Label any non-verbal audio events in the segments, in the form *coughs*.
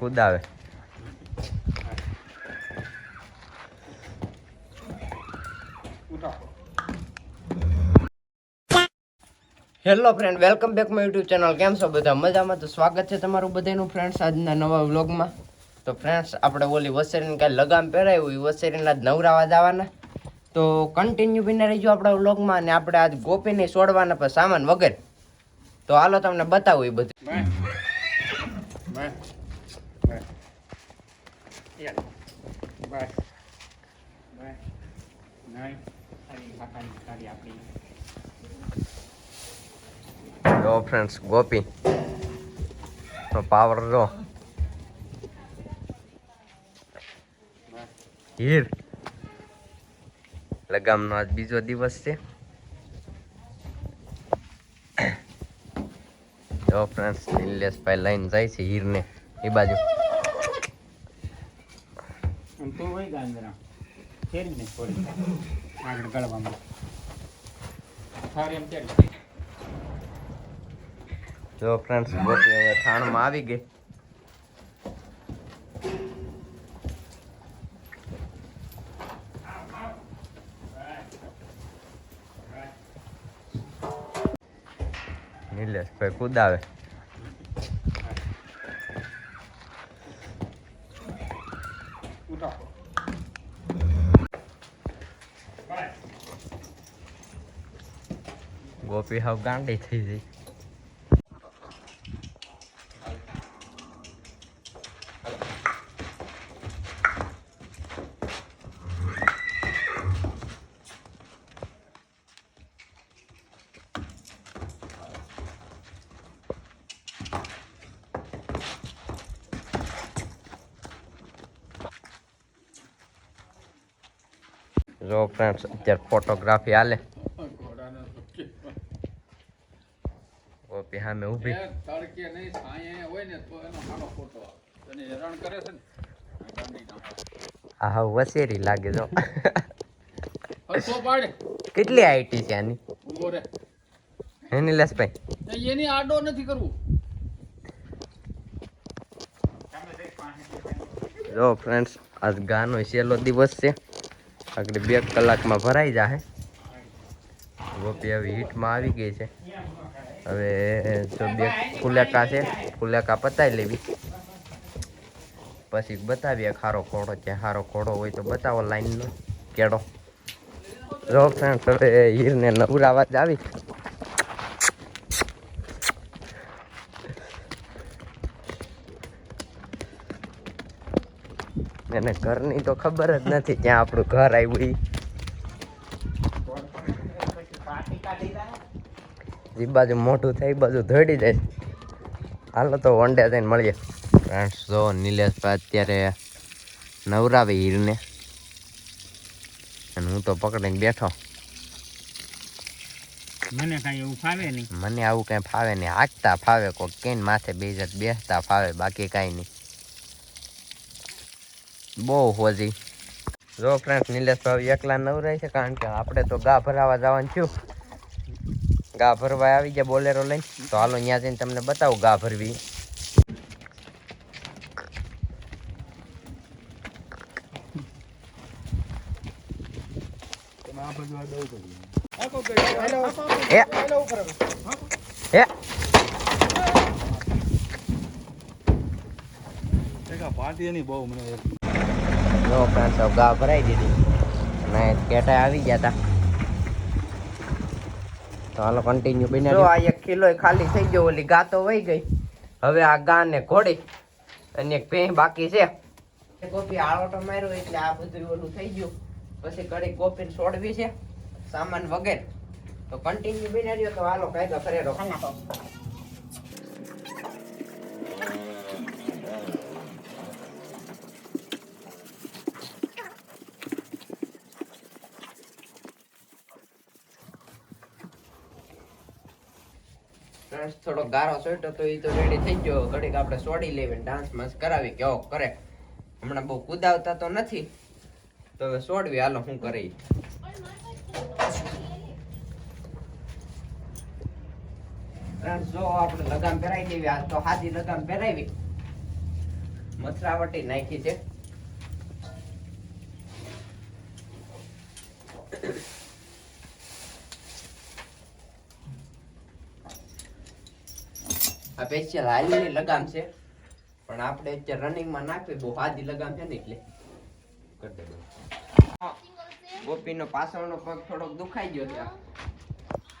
કુદાવે hello friend welcome back my YouTube channel કેમ છો બધા? મજામાં? તો સ્વાગત છે તમારું બધાનું ફ્રેન્ડ્સ આજના નવા વ્લોગમાં તો ફ્રેન્ડ્સ આપણે ઓલી વસેરીને કાંઈ લગામ પહેરાયું એ વસેરીના જ નવરાવા જવાના. તો કન્ટિન્યુ બિના રહીજો આપણા વ્લોગમાં અને આપણે આજ ગોપીને છોડવાના પણ સામાન વગેરે. તો હાલો તમને બતાવું એ બધું. Bye. Nine. Hari makan hari api. જો ફ્રેન્ડ્સ ગોપી પાવર જો. હીર લગામનો આજ બીજો દિવસ છે *coughs* જો ફ્રેન્ડ્સ નિલેશભાઈ લઈને જાય છે હીરને એ બાજુ અને તું હોય ગાંધરા ફેરવી ને થોડી. આગળ ગળવામાં. સારી એમ તેડી જો ફ્રેન્ડ્સ ગોપી હવે થાણમાં આવી ગઈ. નિલેશભાઈ કુદાવે. ગોપી હાવ ગાંડી થઈ ગઈ. જો ફ્રેન્ડ્સ અત્યારે ફોટોગ્રાફી હાલે ઘોડાનો ગોપી સામે ઊભી. તડકે નહીં છાંયે હોય ને તો એનો સારો ફોટો આવે. હેરાન કરે છે ને. હાવ વસેરી લાગે જો. કેટલી આઈટી છે આની? હે નિલેશભાઈ? એની આડો નથી કરવું. જો ફ્રેન્ડ્સ આજ ગાનો છેલ્લો દિવસ છે. આગળ બે કલાકમાં ભરાઈ જાહે. ગોપી આવી હીટમાં આવી ગઈ છે. હવે જો બે કુલેકા છે કુલેકા પતાવી લેવી. પછી બતાવીએ ખારો ખોડો ક્યાં સારો ખોડો હોય તો બતાવો લાઈનનો કેડો. જો ફ્રેન્ડ્સ હવે હીરને નવરાવા જ આવી. એને ઘરની તો ખબર જ નથી ક્યાં આપણું ઘર આવ્યું ઈ. જે બાજુ મોટું થાય એ બાજુ ધડી જાય. હાલો તો વન ડે જઈને મળીએ. ફ્રેન્ડ્સ જો નિલેશભાઈ અત્યારે નવરાવે હીરને. અને હું તો પકડીને બેઠો. મને કાંઈ એવું ફાવે નહીં. મને આવું કાંઈ ફાવે નહીં. હાંકતા ફાવે કોઈ કેન માથે બે બેસતા ફાવે બાકી કાંઈ નહીં. બહુ હોજી. જો ફ્રેન્ડ નિલેશ ભાઈ એકલા નવરાય છે કારણ કે આપણે તો ગા ભરાવા જવાનું થયું. ગા ભરવા આવી ગયા બોલેરો લઈને. તો હાલો ત્યાં જઈને તમને બતાવું ગા ભરવી ગા ભરાઈ દીધી. અને કેટા આવી ગયા હતા તો હાલો કન્ટિન્યુ બની જો આ એક કિલો ખાલી થઈ ગયો ઓલી ગાતો વહી ગઈ. હવે આ ગા ને ઘોડી અને એક ભેં બાકી છે. કોપી આળોટો માર્યો એટલે આ બધું ઓલું થઈ ગયું. પછી કડી કોપી છોડવી છે સામાન વગેરે. તો કન્ટિન્યુ બની રહ્યો. તો હાલો કાયદો કરેલો ફ્રેન્ડ્સ થોડો ગારો સોટ્યો તો એ તો રેડી થઈ ગયો. ઘડીક આપણે સોડી લેવી ડાન્સ માન્સ કરાવી. કેવો કરે. હમણાં બહુ કુદાવતા તો નથી. તો હવે સોડવી. હાલો, હું કરી જો આપણે લગામ પહેરાવી દેવી. આજ તો હાથી લગામ પહેરાવી. મથરાવટી નાખી છે. આ સ્પેશિયલ હાલની લગામ છે. પણ આપણે અત્યારે રનિંગમાં નાખવી બહુ હાજી લગામ છે ને એટલે. કરી દેજો ગોપીનો પાછળનો પગ થોડોક દુખાઈ ગયો છે. આ.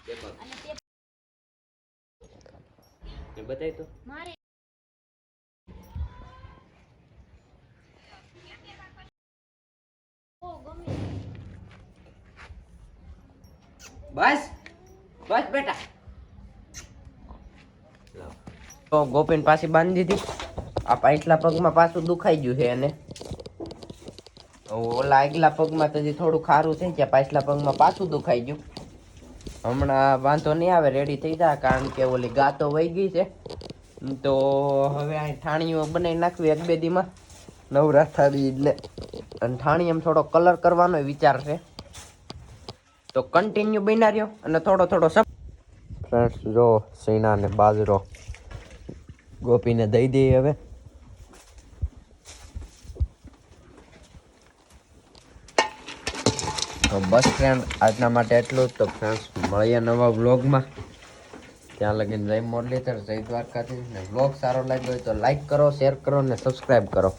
બે પગ. એ બતાય તો. બસ. બસ બેટા. તો ગોપીન પાછી બાંધી દીધી. આ પાછલા પગમાં પાછું દુખાઈ ગયું છે એને. ઓલા આગલા પગમાં તો હજી થોડું ખારું થઈ ગયા, પાછલા પગમાં પાછું દુખાઈ ગયું. હમણાં વાંધો નહીં આવે રેડી થઈ જાય કારણ કે ઓલી ગાતો વહી ગઈ છે. તો હવે આ ઠાણીઓ બનાવી નાખવી એક બે દીમાં. નવરાત્રી એટલે. અને ઠાણી એમ થોડો કલર કરવાનો વિચાર છે. તો કન્ટિન્યુ બન્યા રહ્યો અને થોડો થોડો ફ્રેન્ડ્સ જો સીના ને બાજરો. ગોપીને દઈ દઈએ હવે. તો બસ ફ્રેન્ડ આજના માટે એટલું જ. તો ફ્રેન્ડ્સ મળીએ નવા વ્લોગમાં ત્યાં લગીને જય મુરલીધર, જય દ્વારકાથી ને વ્લોગ સારો લાગ્યો હોય તો લાઈક કરો શેર કરો ને સબસ્ક્રાઈબ કરો.